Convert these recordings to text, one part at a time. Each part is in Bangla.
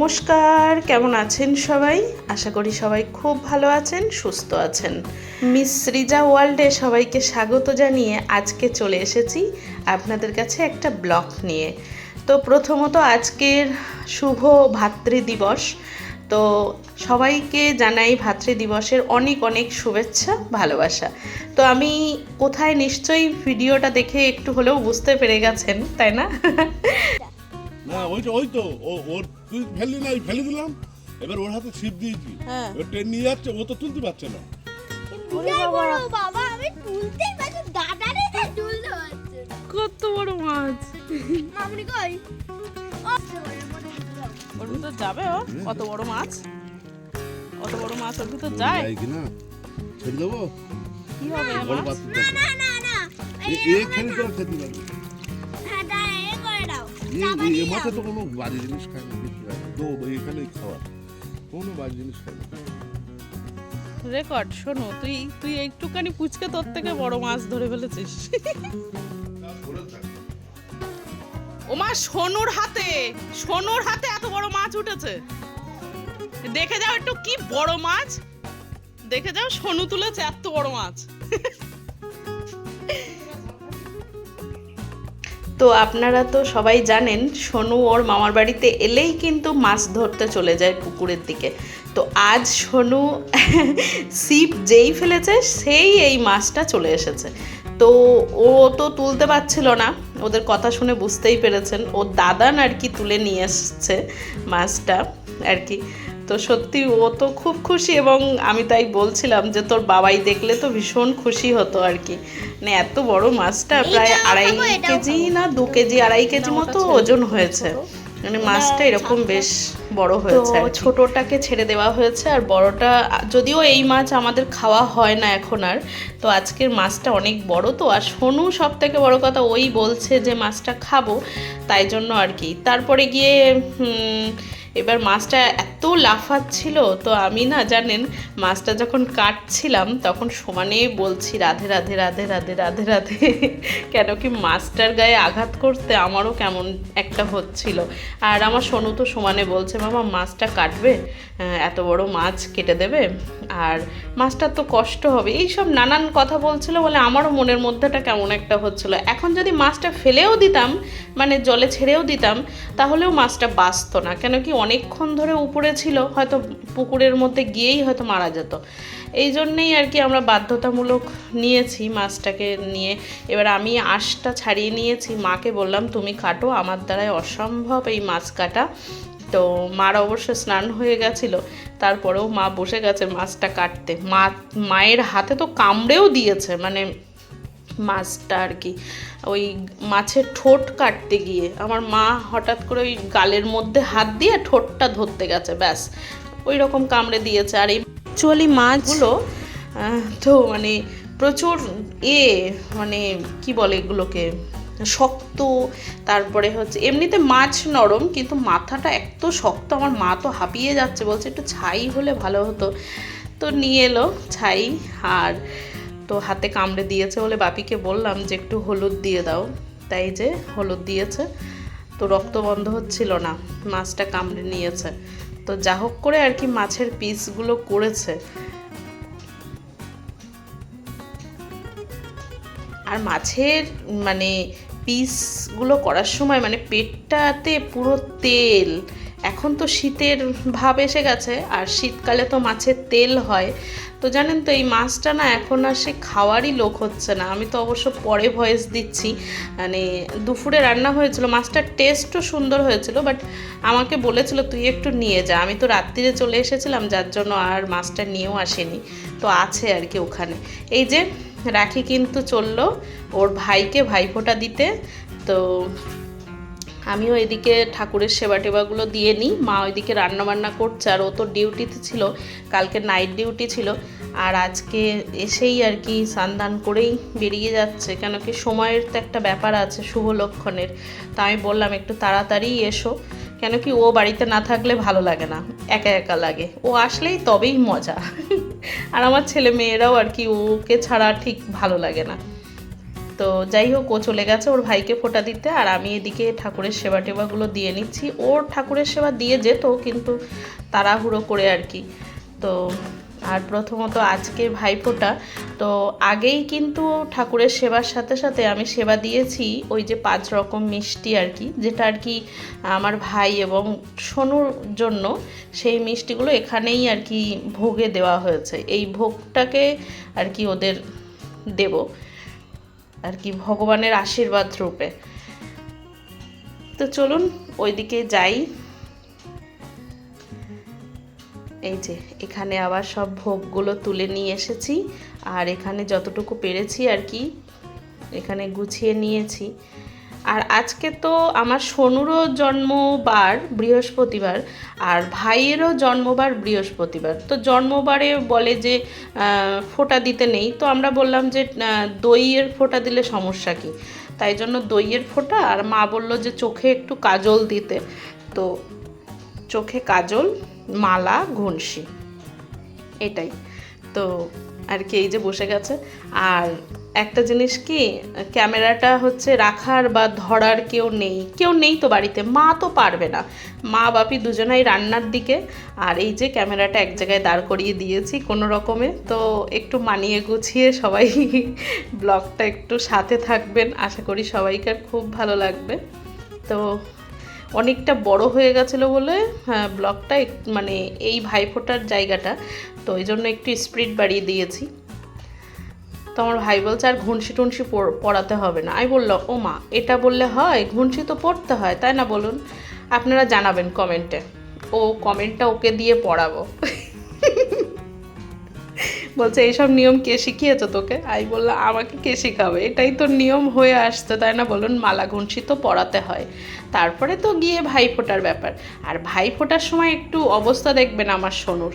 নমস্কার, কেমন আছেন সবাই? আশা করি সবাই খুব ভালো আছেন, সুস্থ আছেন। মিস সৃজা ওয়ার্ল্ডে সবাইকে স্বাগত জানিয়ে আজকে চলে এসেছি আপনাদের কাছে একটা ব্লগ নিয়ে। তো প্রথমত আজকের শুভ ভাতৃ দিবস। তো সবাইকে জানাই ভাতৃ দিবসের অনেক অনেক শুভেচ্ছা, ভালোবাসা। তো আমি কোথায় নিশ্চয়ই ভিডিওটা দেখে একটু হলেও বুঝতে পেরে গেছেন, তাই না? না ওই তো ওই তো ও ওর তুই ফেললি না আমি ফেলে দিলাম। এবার ওর হাতে ছিপ দিয়েছি। হ্যাঁ। ও ট্রেন নিয়ে যাচ্ছে ও তো তুলতে পারছে না। বিশাল বড় বাবা আমি তুলতেই পারছি দাদারে না তুলতে পারছে না। কত বড় মাছ। মামনি কই? ও, ওর ভিতর যাবে ও? অত বড় মাছ? অত বড় মাছ ওর ভিতর যায়? কি না ছেড়ে দেবো? কি হবে এ বড় মাছ পাত্র না না না এ খেলে তো খেতে পারবি। মাথা তো কোনো বাজে জিনিস খায় না এখানেই খাওয়া। কোনো বাজে জিনিস খায় না। রেকর্ড শোনো তুই তুই একটুখানি পুচকে তোর থেকে বড় মাছ ধরে ফেলেছিস। ও মা সোনুর হাতে! সোনুর হাতে এত বড় মাছ উঠেছে। দেখে যাও একটু কি বড় মাছ। দেখে যাও সোনু তুলেছে এত বড় মাছ। তো আপনারা তো সবাই জানেন, সোনু ওর মামার বাড়িতে এলেই কিন্তু মাছ ধরতে চলে যায় পুকুরের দিকে। তো আজ সোনু সিপ যেই ফেলেছে, সেই এই মাছটা চলে এসেছে। তো ও তো তুলতে পারছিল না, ওদের কথা শুনে বুঝতেই পেরেছেন। ও দাদান আর কি তুলে নিয়ে এসছে মাছটা আর কি। তো সত্যি ও তো খুব খুশি এবং আমি তাই বলছিলাম যে তোর বাবাই দেখলে তো ভীষণ খুশি হতো আর কি। মানে এত বড় মাছটা প্রায় আড়াই কেজি না দু কেজি আড়াই কেজি মতো ওজন হয়েছে। মানে মাছটা এরকম বেশ বড় হয়েছে ছোটটাকে ছেড়ে দেওয়া হয়েছে আর বড়টা যদিও এই মাছ আমাদের খাওয়া হয় না এখন আর তো আজকের মাছটা অনেক বড়। তো আর সোনু সব থেকে বড় কথা ওই বলছে যে মাছটা খাব তাই জন্য আর কি। তারপরে গিয়ে হুম, এবার মাছটা এত লাফাচ্ছিল, তো আমি না জানেন, মাছটা যখন কাটছিলাম তখন সমানে বলছি, রাধে রাধে রাধে রাধে রাধে রাধে। কেন কি মাছটার গায়ে আঘাত করতে আমারও কেমন একটা হচ্ছিল। আর আমার সোনু তো সমানে বলছে, মামা, মাছটা কাটবে? এত বড় মাছ কেটে দেবে? আর মাছটার তো কষ্ট হবে। এইসব নানান কথা বলছিল বলে আমারও মনের মধ্যেটা কেমন একটা হচ্ছিল। এখন যদি মাছটা ফেলেও দিতাম মানে জলে ছেড়েও দিতাম, তাহলেও মাছটা বাঁচতো না। কেন কি অনেকক্ষণ ধরে উপরে ছিল, হয়তো পুকুরের মধ্যে গিয়েই হয়তো মারা যেত। এই জন্যেই আর কি আমরা বাধ্যতামূলক নিয়েছি মাছটাকে নিয়ে। এবার আমি আঁশটা ছাড়িয়ে নিয়েছি। মাকে বললাম, তুমি কাটো, আমার দ্বারায় অসম্ভব এই মাছ কাটা। তো মার অবশ্য স্নান হয়ে গেছিল। তারপরেও মা বসে গেছে মাছটা কাটতে। মা, মায়ের হাতে তো কামড়েও দিয়েছে মানে মাছটা আর কি। ওই মাছের ঠোঁট কাটতে গিয়ে আমার মা হঠাৎ করে ওই গালের মধ্যে হাত দিয়ে ঠোঁটটা ধরতে গেছে, ব্যাস। ওই রকম কামড়ে দিয়েছে। আর এই চলি মাছগুলো তো মানে প্রচুর এ মানে কি বলে এগুলোকে, শক্ত, তারপরে হচ্ছে এমনিতে মাছ নরম, কিন্তু মাথাটা এত শক্ত, আমার মা তো হাঁপিয়ে যাচ্ছে। বলছে, একটু ছাই হলে ভালো হতো। তো নিয়ে এলো, ছাই, আর তো হাতে কামড়ে দিয়েছে বলে বাপিকে বললাম যে একটু হলুদ দিয়ে দাও। তাই যে হলুদ দিয়েছে। তো রক্ত বন্ধ হচ্ছিল না, মাছটা কামড়ে নিয়েছে। তো যা হোক করে আর কি মাছের পিসগুলো করেছে। আর মাছের মানে পিসগুলো করার সময় মানে পেটটাতে পুরো তেল। এখন তো শীতের ভাব এসে গেছে, আর শীতকালে তো মাছের তেল হয়। তো জানেন তো, এই মাছটা না এখন আর সে খাওয়ারই লোক হচ্ছে না। আমি তো অবশ্য পরে ভয়েস দিচ্ছি। মানে দুপুরে রান্না হয়েছিল, মাছটার টেস্টও সুন্দর হয়েছিল বাট আমাকে বলেছিল, তুই একটু নিয়ে যা। আমি তো রাত্রিরে চলে এসেছিলাম, যার জন্য আর মাছটা নিয়েও আসেনি। তো আছে আর কি ওখানে। এই যে রাখি কিন্তু চলল, ওর ভাইকে ভাইফোঁটা দিতে। তো আমিও এদিকে ঠাকুরের সেবা টেবাগুলো দিয়ে নিই। মা ওইদিকে রান্নাবান্না করছে আর ও তো ডিউটিতে ছিল, কালকে নাইট ডিউটি ছিল। আর আজকে এসেই আর কি স্নান করেই বেরিয়ে যাচ্ছে। কেন কি সময়ের তো একটা ব্যাপার আছে শুভ লক্ষণের। তা আমি বললাম, একটু তাড়াতাড়ি এসো। কেন কি ও বাড়িতে না থাকলে ভালো লাগে না, একা একা লাগে। ও আসলেই তবেই মজা। আর আমার ছেলে মেয়েরাও আর কি, ওকে ছাড়া ঠিক ভালো লাগে না। তো যাই হোক, ও চলে গেছে ওর ভাইকে ফোঁটা দিতে, আর আমি এদিকে ঠাকুরের সেবা টেবাগুলো দিয়ে নিচ্ছি। ওর ঠাকুরের সেবা দিয়ে যেত, কিন্তু তাড়াহুড়ো করে আর কি। তো, আর প্রথমত আজকে ভাইফোঁটা। তো আগেই কিন্তু ঠাকুরের সেবার সাথে সাথে আমি সেবা দিয়েছি ওই যে পাঁচ রকম মিষ্টি আর কি, যেটা আর কি আমার ভাই এবং সোনুর জন্য সেই মিষ্টিগুলো এখানেই আর কি ভোগে দেওয়া হয়েছে। এই ভোগটাকে আর কি ওদের দেব। আর কি, ভগবানের আশীর্বাদ রূপে। তো চলুন, ওইদিকে যাই। এই যে, এখানে আবার সব ভোগগুলো তুলে নিয়ে এসেছি। আর এখানে যতটুকু পেরেছি আর কি, এখানে গুছিয়ে নিয়েছি। আর আজকে তো আমার সোনুরও জন্মবার বৃহস্পতিবার আর ভাইয়েরও জন্মবার বৃহস্পতিবার। তো জন্মবারে বলে যে ফোঁটা দিতে নেই। তো আমরা বললাম যে দইয়ের ফোঁটা দিলে সমস্যা কি? তাই জন্য দইয়ের ফোঁটা আর মা বলল যে, চোখে একটু কাজল দিতে। তো চোখে কাজল, মালা ঘুনসি এটাই। তো আর কি, এই যে বসে গেছে। আর একটা জিনিস কি, ক্যামেরাটা হচ্ছে রাখার বা ধরার কেউ নেই। কেউ নেই তো বাড়িতে, মা তো পারবে না। মা, বাপি দুজনাই রান্নার দিকে। আর এই যে ক্যামেরাটা এক জায়গায় দাঁড় করিয়ে দিয়েছি কোনো রকমে, তো একটু মানিয়ে গুছিয়ে সবাই ব্লগটা একটু সাথে থাকবেন। আশা করি সবাইকার খুব ভালো লাগবে। তো অনেকটা বড় হয়ে গেছিল বলে হ্যাঁ ব্লগটা এক- মানে এই ভাইফোঁটার জায়গাটা। তো ওই জন্য একটু স্পিড বাড়িয়ে দিয়েছি। তো আমার ভাই বলছে, আর ঘুনসি টুনসি পড়াতে হবে না। আমি বলল, ও মা, এটা বললে হয়? ঘুনসি তো পড়তে হয়, তাই না বলুন? আপনারা জানাবেন কমেন্টে। ও কমেন্টটা ওকে দিয়ে পড়াবো। বলছে, এইসব নিয়ম কে শিখিয়েছে তোকে? আমি বললাম, আমাকে কে শেখাবে? এটাই তো নিয়ম হয়ে আসছে, তাই না বলুন? মালা ঘুনসি তো পড়াতে হয়। তারপরে তো গিয়ে ভাই ফোটার ব্যাপার। আর ভাই ফোটার সময় একটু অবস্থা দেখবেন আমার সোনুর।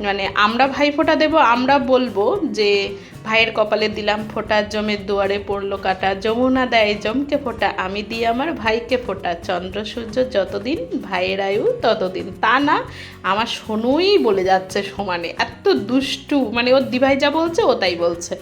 মানে আমরা ভাই ফোঁটা দেবো, আমরা বলব যে, ভাইয়ের কপালে দিলাম ফোঁটা, জমের দুয়ারে পড়ল কাটা, যমুনা দেয় জমকে ফোঁটা, আমি দিই আমার ভাইকে ফোঁটা, চন্দ্র সূর্য যতদিন ভাইয়ের আয়ু ততদিন। তা না, আমার সোনুই বলে যাচ্ছে সমানে। এত দুষ্টু মানে ওর দিভাই যা বলছে, ও তাই বলছে।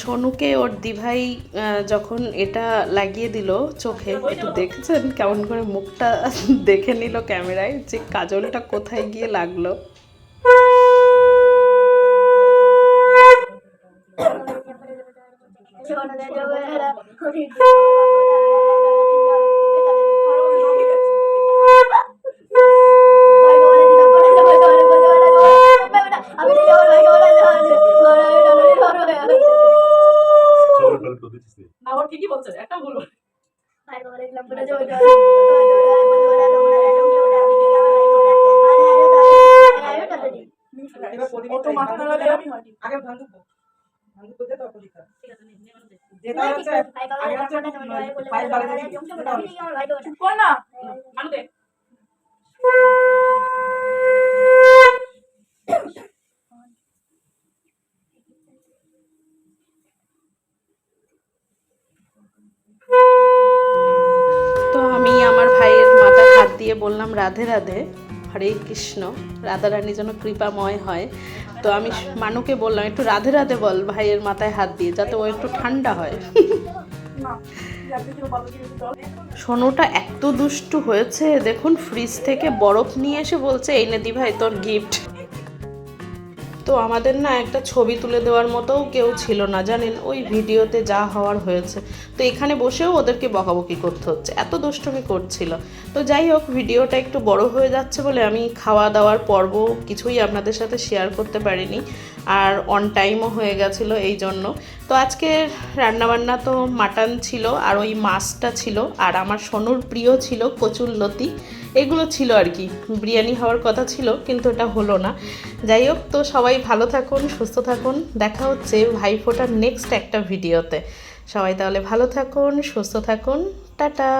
সোনুকে ওর দিভাই যখন এটা লাগিয়ে দিল চোখে, একটু দেখেছেন কেমন করে মুখটা দেখে নিল ক্যামেরায় যে কাজলটা কোথায় গিয়ে লাগল? ঠিকই বলছে একটা ভুল বলছে। তো মাথা নাড়ালে আমি আগে ধান দুব্বো ধান দুব্বো দিয়ে তারপর লিখা যেটা হচ্ছে আগে হচ্ছে পায়ের বাড়ি দিয়ে চুপ কর না। মানু দিয়ে বললাম, রাধে রাধে, হরে কৃষ্ণ রাধারানী যেন কৃপাময় হয়। তো আমি মানুকে বললাম, একটু রাধে রাধে বল ভাইয়ের মাথায় হাত দিয়ে, যাতে ও একটু ঠান্ডা হয়। সোনুটা এত দুষ্টু হয়েছে, দেখুন ফ্রিজ থেকে বরফ নিয়ে এসে বলছে, এই দি ভাই, তোর গিফট তো আমাদের না একটা ছবি তুলে দেওয়ার মতোও কেউ ছিল না, জানেন? ওই ভিডিওতে যা হওয়ার হয়েছে। তো এখানে বসেও ওদেরকে বকাবকি করতে হচ্ছে। এত দুষ্টুমি করছিল। তো যাই হোক, ভিডিওটা একটু বড় হয়ে যাচ্ছে বলে আমি খাওয়া দাওয়ার পর্ব কিছুই আপনাদের সাথে শেয়ার করতে পারিনি। আর অন টাইমও হয়ে গেছিল এই জন্য তো আজকে রান্নাবান্না তো মাটন ছিল, আর ওই মাছটা ছিল, আর আমার সোনুর প্রিয় ছিল কচুর লতি। এগুলো ছিল আর কি, বিরিয়ানি হওয়ার কথা ছিল, কিন্তু এটা হলো না। যাই হোক, তো সবাই ভালো থাকুন, সুস্থ থাকুন। দেখা হচ্ছে ভাইফোঁটার নেক্সট একটা ভিডিওতে। সবাই তাহলে ভালো থাকুন, সুস্থ থাকুন। টাটা!